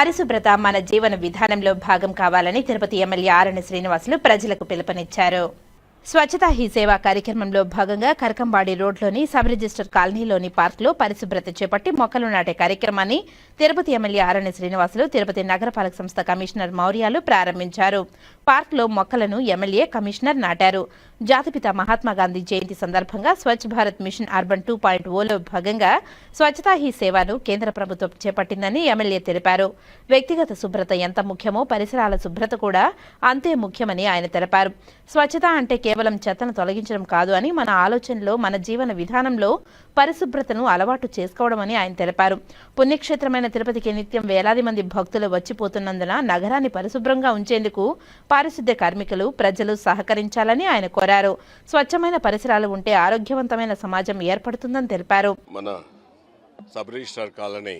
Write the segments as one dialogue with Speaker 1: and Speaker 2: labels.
Speaker 1: పరిశుభ్రత మన జీవన విధానంలో భాగం కావాలని తిరుపతి ఎమ్మెల్యే ఆరణి శ్రీనివాసులు ప్రజలకు పిలుపునిచ్చారు. స్వచ్ఛతా హీ సేవా కార్యక్రమంలో భాగంగా కరకంబాడి రోడ్లోని సబ్ రిజిస్టర్ కాలనీలోని పార్కులో పరిశుభ్రత చేపట్టి మొక్కలు నాటే కార్యక్రమాన్ని తిరుపతి ఎమ్మెల్యే ఆరణ్య శ్రీనివాసులు తిరుపతి నగరపాలక సంస్థ కమిషనర్ మౌర్యాలు ప్రారంభించారు. పార్కులో మొక్కలను ఎమ్మెల్యే కమిషనర్ నాటారు. జాతిపిత మహాత్మా గాంధీ జయంతి సందర్భంగా Swachh Bharat mission urban two point Ola భాగంగా స్వచ్ఛతా హీ సేవను కేంద్ర ప్రభుత్వం చేపట్టిందని ఎమ్మెల్యే తెలిపారు. వ్యక్తిగత శుభ్రత ఎంత ముఖ్యమో పరిసరాల శుభ్రత కూడా అంతే ముఖ్యమని ఆయన తెలిపారు. స్వచ్ఛత అంటే కేవలం చెత్తను తొలగించడం కాదు అని మన ఆలోచనలో మన జీవన విధానంలో పరిశుభ్రతను అలవాటు చేసుకోవడం అని ఆయన తెలిపారు. పుణ్యక్షేత్రమైన తిరుపతికి నిత్యం వేలాది మంది భక్తులు వచ్చిపోతున్నందున నగరాన్ని పరిశుభ్రంగా ఉంచేందుకు పారిశుద్ధ్య కార్మికులు ప్రజలు సహకరించాలని ఆయన కోరారు. స్వచ్ఛమైన పరిసరాలు ఉంటే ఆరోగ్యవంతమైన సమాజం ఏర్పడుతుందని తెలిపారు.
Speaker 2: మన సబ్ రిజిస్టార్ కాలనీ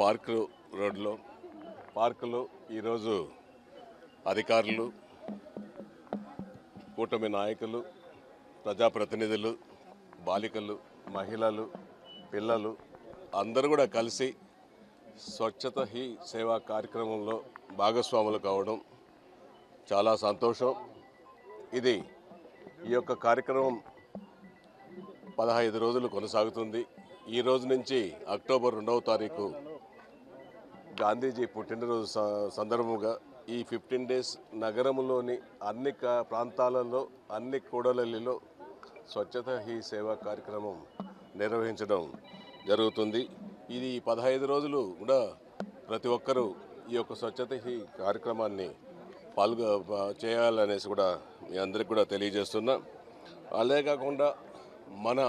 Speaker 2: పార్కు రోడ్లో పార్కులో ఈరోజు అధికారులు కూటమి నాయకులు ప్రజాప్రతినిధులు బాలికలు మహిళలు పిల్లలు అందరూ కూడా కలిసి స్వచ్ఛత హీ సేవా కార్యక్రమంలో భాగస్వాములు కావడం చాలా సంతోషం. ఇది ఈ యొక్క కార్యక్రమం పదహైదు రోజులు కొనసాగుతుంది. ఈ రోజు నుంచి అక్టోబర్ రెండవ తారీఖు గాంధీజీ పుట్టినరోజు స- సందర్భంగా ఈ ఫిఫ్టీన్ డేస్ నగరంలోని అన్ని ప్రాంతాలలో అన్ని కూడలల్లిలో స్వచ్ఛత హీ సేవా కార్యక్రమం నిర్వహించడం జరుగుతుంది. ఇది పదహైదు రోజులు కూడా ప్రతి ఒక్కరూ ఈ యొక్క స్వచ్ఛత హీ కార్యక్రమాన్ని పాల్గొ చేయాలనేసి కూడా మీ అందరికి కూడా తెలియజేస్తున్నా. అదే కాకుండా మన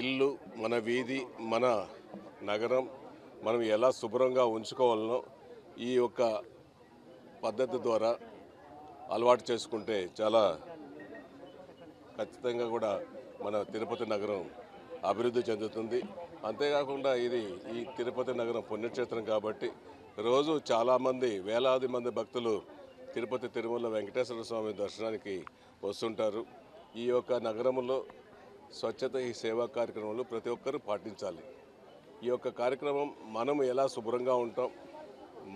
Speaker 2: ఇల్లు మన వీధి మన నగరం మనం ఎలా శుభ్రంగా ఉంచుకోవాలనో ఈ యొక్క పద్ధతి ద్వారా అలవాటు చేసుకుంటే చాలా ఖచ్చితంగా కూడా మన తిరుపతి నగరం అభివృద్ధి చెందుతుంది. అంతేకాకుండా ఇది ఈ తిరుపతి నగరం పుణ్యక్షేత్రం కాబట్టి రోజు చాలామంది వేలాది మంది భక్తులు తిరుపతి తిరుమల వెంకటేశ్వర స్వామి దర్శనానికి వస్తుంటారు. ఈ యొక్క నగరంలో స్వచ్ఛత ఈ సేవా కార్యక్రమంలో ప్రతి ఒక్కరూ పాటించాలి. ఈ యొక్క కార్యక్రమం మనం ఎలా శుభ్రంగా ఉంటాం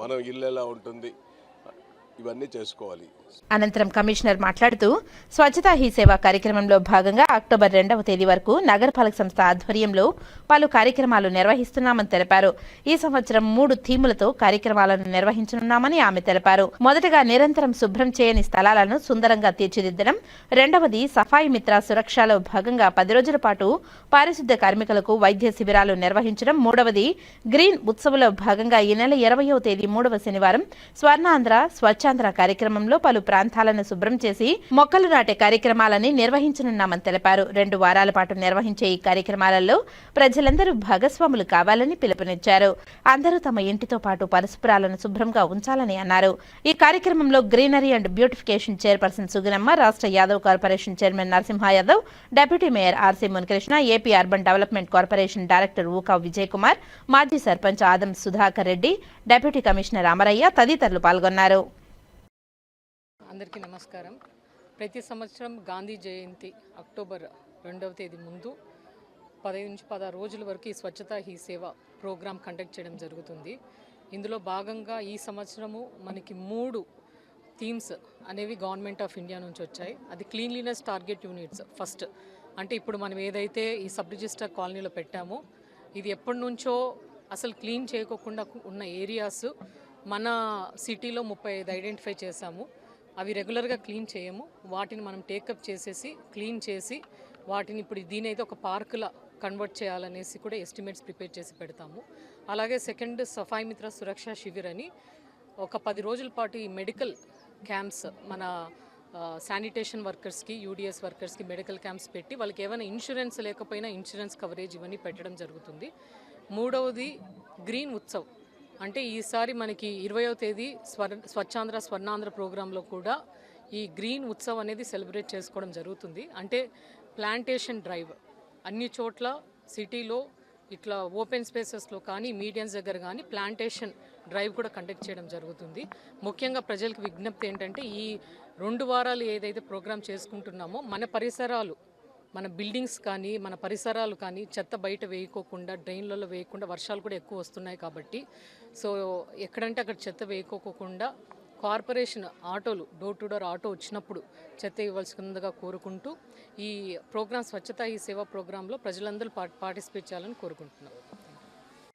Speaker 2: మనం ఇల్లు ఎలా ఉంటుంది ఇవన్నీ చేసుకోవాలి.
Speaker 1: అనంతరం కమిషనర్ మాట్లాడుతూ స్వచ్ఛతా హీ సేవా కార్యక్రమంలో భాగంగా అక్టోబర్ రెండవ తేదీ వరకు నగరపాలక సంస్థ ఆధ్వర్యంలో పలు కార్యక్రమాలు నిర్వహిస్తున్నామని తెలిపారు. ఈ సంవత్సరం మూడు థీములతో కార్యక్రమాలను నిర్వహించనున్నామని ఆమె తెలిపారు. మొదటగా నిరంతరం శుభ్రం చేయని స్థలాలను సుందరంగా తీర్చిదిద్దడం రెండవది సఫాయి మిత్ర సురక్షలో భాగంగా పది రోజుల పాటు పారిశుద్ధ్య కార్మికులకు వైద్య శిబిరాలు నిర్వహించడం మూడవది గ్రీన్ ఉత్సవంలో భాగంగా ఈ నెల ఇరవయో తేదీ మూడవ శనివారం స్వర్ణాంధ్ర స్వచ్ఛాంధ్ర కార్యక్రమంలో పలు ప్రాంతాలను శుభ్రం చేసి మొక్కలు నాటే కార్యక్రమాలని నిర్వహించనున్నామని తెలిపారు. రెండు వారాల పాటు నిర్వహించే ఈ కార్యక్రమాలలో ప్రజలందరూ భాగస్వాములు కావాలని పిలుపునిచ్చారు. అందరూ తమ ఇంటితో పాటు పరిశుభ్రాలను శుభ్రంగా ఉంచాలని అన్నారు. ఈ కార్యక్రమంలో greenery and beautification chairperson Sugunamma రాష్ట్ర Yadav corporation chairman Narasimha Yadav deputy mayor RC Munikrishna AP urban development corporation director Uka Vijay Kumar మాజీ సర్పంచ్ ఆదం సుధాకర్ రెడ్డి డిప్యూటీ కమిషనర్ అమరయ్య తదితరులు పాల్గొన్నారు.
Speaker 3: అందరికీ నమస్కారం. ప్రతి సంవత్సరం గాంధీ జయంతి అక్టోబర్ రెండవ తేదీ ముందు పదహైదు నుంచి పదహారు రోజుల వరకు ఈ స్వచ్ఛత హీ సేవ ప్రోగ్రాం కండక్ట్ చేయడం జరుగుతుంది. ఇందులో భాగంగా ఈ సంవత్సరము మనకి మూడు థీమ్స్ అనేవి గవర్నమెంట్ ఆఫ్ ఇండియా నుంచి వచ్చాయి. అది క్లీన్లీనెస్ టార్గెట్ యూనిట్స్ ఫస్ట్. అంటే ఇప్పుడు మనం ఏదైతే ఈ సబ్ రిజిస్టర్ కాలనీలో పెట్టామో ఇది ఎప్పటి నుంచో అసలు క్లీన్ చేయకోకుండా ఉన్న ఏరియాస్ మన సిటీలో ముప్పై ఐదు ఐడెంటిఫై చేశాము. అవి రెగ్యులర్గా క్లీన్ చేయము. వాటిని మనం టేకప్ చేసేసి క్లీన్ చేసి వాటిని ఇప్పుడు దీనైతే ఒక పార్కులా కన్వర్ట్ చేయాలనేసి కూడా ఎస్టిమేట్స్ ప్రిపేర్ చేసి పెడతాము. అలాగే సెకండ్ సఫాయి మిత్ర సురక్ష శిబిర్ అని ఒక పది రోజుల పాటు ఈ మెడికల్ క్యాంప్స్ మన శానిటేషన్ వర్కర్స్కి యూడిఎస్ వర్కర్స్కి మెడికల్ క్యాంప్స్ పెట్టి వాళ్ళకి ఏమైనా ఇన్సూరెన్స్ లేకపోయినా ఇన్సూరెన్స్ కవరేజ్ ఇవన్నీ పెట్టడం జరుగుతుంది. మూడవది గ్రీన్ ఉత్సవ్. అంటే ఈసారి మనకి ఇరవయో తేదీ స్వర్ స్వచ్ఛాంధ్ర స్వర్ణాంధ్ర ప్రోగ్రాంలో కూడా ఈ గ్రీన్ ఉత్సవ్ అనేది సెలబ్రేట్ చేసుకోవడం జరుగుతుంది. అంటే ప్లాంటేషన్ డ్రైవ్. అన్ని చోట్ల సిటీలో ఇట్లా ఓపెన్ స్పేసెస్లో కానీ మీడియన్స్ దగ్గర కానీ ప్లాంటేషన్ డ్రైవ్ కూడా కండక్ట్ చేయడం జరుగుతుంది. ముఖ్యంగా ప్రజలకు విజ్ఞప్తి ఏంటంటే ఈ రెండు వారాలు ఏదైతే ప్రోగ్రామ్ చేసుకుంటున్నామో మన పరిసరాలు మన బిల్డింగ్స్ కానీ మన పరిసరాలు కానీ చెత్త బయట వేయకోకుండా డ్రైన్లలో వేయకుండా వర్షాలు కూడా ఎక్కువ వస్తున్నాయి కాబట్టి. సో ఎక్కడంటే అక్కడ చెత్త వేయకోకుండా కార్పొరేషన్ ఆటోలు డోర్ టు డోర్ ఆటో వచ్చినప్పుడు చెత్త ఇవ్వాల్సిందిగా కోరుకుంటూ ఈ ప్రోగ్రామ్ స్వచ్ఛత ఈ సేవా ప్రోగ్రాంలో ప్రజలందరూ పార్టిసిపేట్ చేయాలని కోరుకుంటున్నాం.